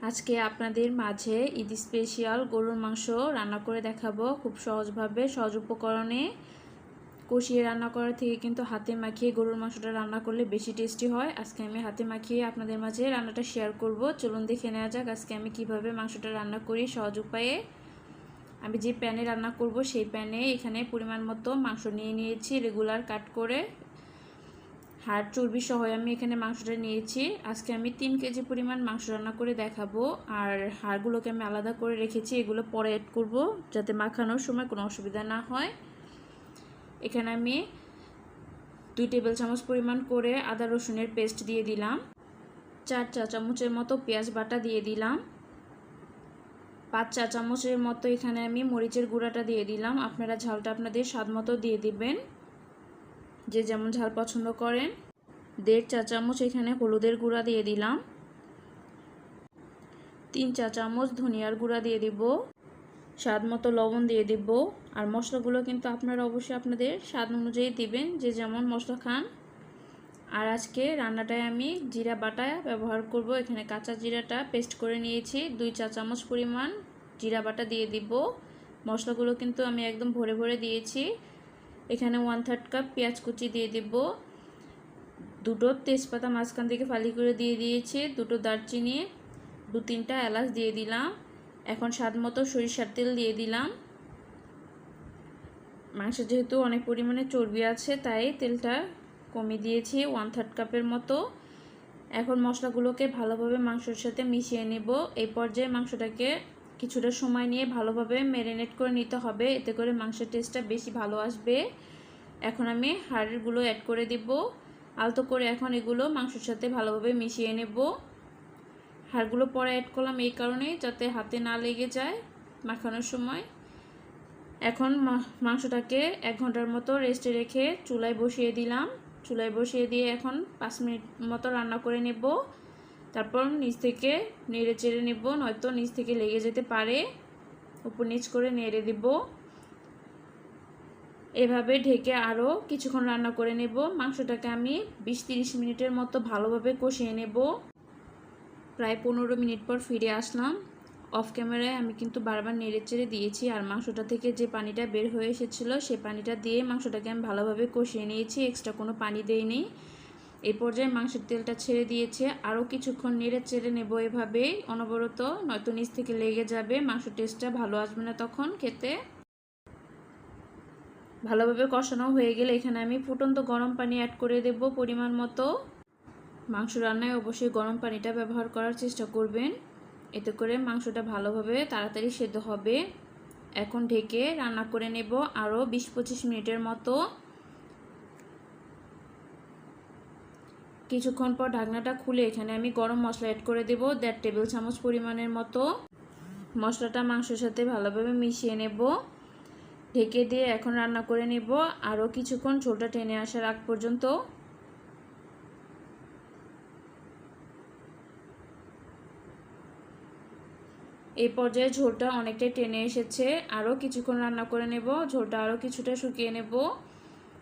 আজকে আপনাদের মাঝে ঈদ স্পেশাল গরুর মাংস রান্না করে দেখাবো। খুব সহজভাবে, সহজ উপকরণে কষিয়ে রান্না করার থেকে কিন্তু হাতে মাখিয়ে গরুর মাংসটা রান্না করলে বেশি টেস্টি হয়। আজকে আমি হাতে মাখিয়ে আপনাদের মাঝে রান্নাটা শেয়ার করব। চলুন দেখে নেওয়া যাক আজকে আমি কীভাবে মাংসটা রান্না করি সহজ উপায়ে। আমি যে প্যানে রান্না করব সেই প্যানে এখানে পরিমাণ মতো মাংস নিয়ে নিয়েছি রেগুলার কাট করে। হাড় চর্বি সহ আমি এখানে মাংসটা নিয়েছি। আজকে আমি তিন কেজি পরিমাণ মাংস রান্না করে দেখাবো। আর হাড়গুলোকে আমি আলাদা করে রেখেছি, এগুলো পরে অ্যাড করব যাতে মাখানোর সময় কোনো অসুবিধা না হয়। এখানে আমি দুই টেবিল চামচ পরিমাণ করে আদা রসুনের পেস্ট দিয়ে দিলাম। চার চা চামচের মতো পেঁয়াজ বাটা দিয়ে দিলাম। পাঁচ চা চামচের মতো এখানে আমি মরিচের গুঁড়াটা দিয়ে দিলাম। আপনারা ঝালটা আপনাদের স্বাদ মতো দিয়ে দিবেন। যে যেমন ঝাল পছন্দ করেন, দেড় চা চামচ এখানে হলুদের গুঁড়া দিয়ে দিলাম। তিন চা চামচ ধনিয়ার গুঁড়া দিয়ে দিব। স্বাদ মতো লবণ দিয়ে দিব। আর মশলাগুলো কিন্তু আপনারা অবশ্যই আপনাদের স্বাদ অনুযায়ী দিবেন, যে যেমন মশলা খান। আর আজকে রান্নাটায় আমি জিরা বাটা ব্যবহার করব। এখানে কাঁচা জিরাটা পেস্ট করে নিয়েছি। দুই চা চামচ পরিমাণ জিরা বাটা দিয়ে দিব। মশলাগুলো কিন্তু আমি একদম ভরে ভরে দিয়েছি। এখানে ওয়ান থার্ড কাপ পেঁয়াজ কুচি দিয়ে দিব। দুটো তেজপাতা মাঝখান থেকে ফালি করে দিয়ে দিয়েছি, দুটো দারচিনি, দু তিনটা এলাচ দিয়ে দিলাম। এখন স্বাদ মতো সরিষার তেল দিয়ে দিলাম। মাংস যেহেতু অনেক পরিমাণে চর্বি আছে, তাই তেলটা কমিয়ে দিয়েছি ওয়ান থার্ড কাপের মতো। এখন মশলাগুলোকে ভালোভাবে মাংসের সাথে মিশিয়ে নেব। এই পর্যায়ে মাংসটাকে কিছুটা সময় নিয়ে ভালোভাবে ম্যারিনেট করে নিতে হবে। এতে করে মাংসের টেস্টটা বেশি ভালো আসবে। এখন আমি হাড়গুলো অ্যাড করে দিব। আলতো করে এখন এগুলো মাংসের সাথে ভালোভাবে মিশিয়ে নেব। হাড়গুলো পরে অ্যাড করলাম এই কারণে যাতে হাতে না লেগে যায় মাখানোর সময়। এখন মাংসটাকে এক ঘণ্টার মতো রেস্টে রেখে চুলায় বসিয়ে দিলাম। চুলায় বসিয়ে দিয়ে এখন পাঁচ মিনিট মতো রান্না করে নেব। তারপর নিচ থেকে নেড়ে চেড়ে নেব, নয়তো নিচ থেকে লেগে যেতে পারে। উপর নিচ করে নেড়ে দেব। এভাবে ঢেকে আরও কিছুক্ষণ রান্না করে নেব। মাংসটাকে আমি বিশ তিরিশ মিনিটের মতো ভালোভাবে কষিয়ে নেব। প্রায় পনেরো মিনিট পর ফিরে আসলাম। অফ ক্যামেরায় আমি কিন্তু বারবার নেড়ে চেড়ে দিয়েছি আর মাংসটা থেকে যে পানিটা বের হয়ে এসেছিল, সে পানিটা দিয়ে মাংসটাকে আমি ভালোভাবে কষিয়ে নিয়েছি। এক্সট্রা কোনো পানি দেইনি। এই পর্যায়ে মাংসের তেলটা ছেড়ে দিয়েছে। আরও কিছুক্ষণ নেড়ে চেড়ে নেব এভাবেই। অনবরত নয়তো নিচ থেকে লেগে যাবে। মাংস টেস্টটা ভালো আসবে না তখন খেতে। ভালোভাবে কষানো হয়ে গেলে এখানে আমি ফুটন্ত গরম পানি অ্যাড করে দেব পরিমাণ মতো। মাংস রান্নায় অবশ্যই গরম পানিটা ব্যবহার করার চেষ্টা করবেন। এতে করে মাংসটা ভালোভাবে তাড়াতাড়ি সেদ্ধ হবে। এখন ঢেকে রান্না করে নেব আরও বিশ পঁচিশ মিনিটের মতো। কিছুক্ষণ পর ঢাকনাটা খুলে এখানে আমি গরম মশলা অ্যাড করে দেব দেড় টেবিল চামচ পরিমাণের মতো। মশলাটা মাংসের সাথে ভালোভাবে মিশিয়ে নেব। ঢেকে দিয়ে এখন রান্না করে নেব। আরও কিছুক্ষণ ঝোলটা টেনে আসার আগ পর্যন্ত। এই পর্যায়ে ঝোলটা অনেকটাই টেনে এসেছে। আরও কিছুক্ষণ রান্না করে নেব। ঝোলটা আরও কিছুটা শুকিয়ে নেব।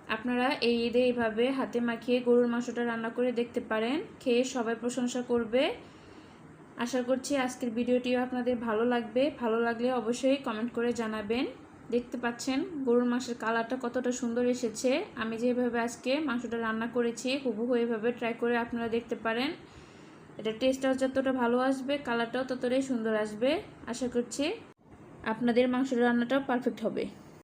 আপনারা এই ঈদে এইভাবে হাতে মাখিয়ে গরুর মাংসটা রান্না করে দেখতে পারেন, খেয়ে সবাই প্রশংসা করবে। আশা করছি আজকের ভিডিওটিও আপনাদের ভালো লাগবে। ভালো লাগলে অবশ্যই কমেন্ট করে জানাবেন। দেখতে পাচ্ছেন গরুর মাংসের কালারটা কতটা সুন্দর এসেছে। আমি যেভাবে আজকে মাংসটা রান্না করেছি, হুবহু এভাবে ট্রাই করে আপনারা দেখতে পারেন। এটা টেস্টটাও যতটা ভালো আসবে কালারটাও ততটাই সুন্দর আসবে। আশা করছি আপনাদের মাংসের রান্নাটাও পারফেক্ট হবে।